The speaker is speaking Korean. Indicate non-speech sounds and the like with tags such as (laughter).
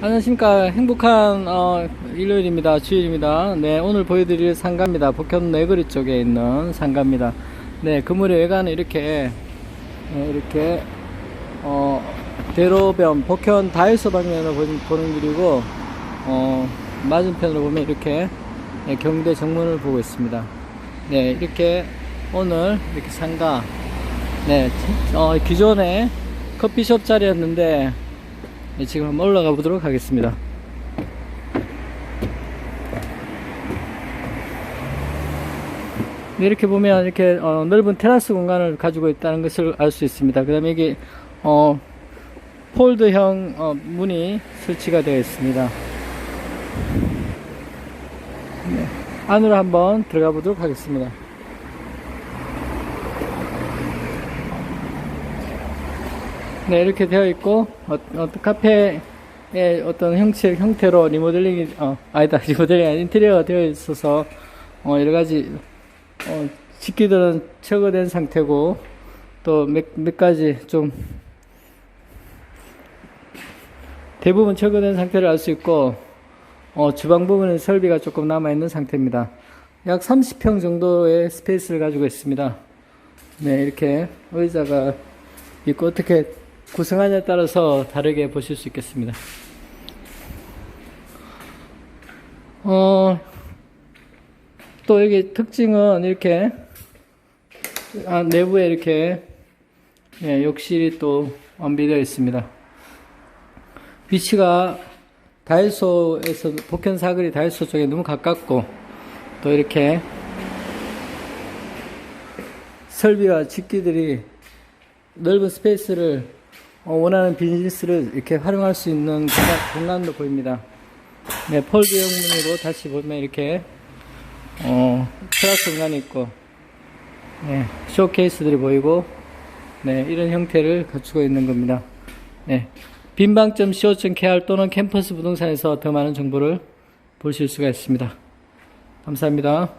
안녕하십니까. 행복한, 어, 일요일입니다. 주일입니다. 네, 오늘 보여드릴 상가입니다. 복현 내거리 쪽에 있는 상가입니다. 네, 건물의 외관은 이렇게, 네, 이렇게, 어, 대로변, 복현 다이소 방면으로 보는, 길이고, 어, 맞은편으로 보면 이렇게, 네, 경대 정문을 보고 있습니다. 네, 이렇게 오늘 이렇게 상가, 네, 어, 기존에 커피숍 자리였는데, 네, 지금 한번 올라가 보도록 하겠습니다. 네, 이렇게 보면 이렇게 어, 넓은 테라스 공간을 가지고 있다는 것을 알 수 있습니다. 그 다음에 여기 어, 폴드형 어, 문이 설치가 되어 있습니다. 네, 안으로 한번 들어가 보도록 하겠습니다. 네, 이렇게 되어 있고, 어, 어, 카페의 어떤 형체, 형태로 리모델링이, 어, 아니다, (laughs) 리모델링 아니 인테리어가 되어 있어서, 어, 여러 가지, 어, 집기들은 철거된 상태고, 또 몇, 몇 가지 좀, 대부분 철거된 상태를 알 수 있고, 어, 주방 부분은 설비가 조금 남아있는 상태입니다. 약 30평 정도의 스페이스를 가지고 있습니다. 네, 이렇게 의자가 있고, 어떻게 구성하냐에 따라서 다르게 보실 수 있겠습니다. 어, 또 여기 특징은 이렇게, 아, 내부에 이렇게, 예, 욕실이 또 완비되어 있습니다. 위치가 다이소에서, 복현 사거리 다이소 쪽에 너무 가깝고, 또 이렇게, 설비와 집기들이 넓은 스페이스를 어, 원하는 비즈니스를 이렇게 활용할 수 있는 공간, 도 보입니다. 네, 폴드형 문으로 다시 보면 이렇게 어, 테라스 공간이 있고 네, 쇼케이스들이 보이고 네, 이런 형태를 갖추고 있는 겁니다. 네, 빈방점.co.kr 또는 캠퍼스 부동산에서 더 많은 정보를 보실 수가 있습니다. 감사합니다.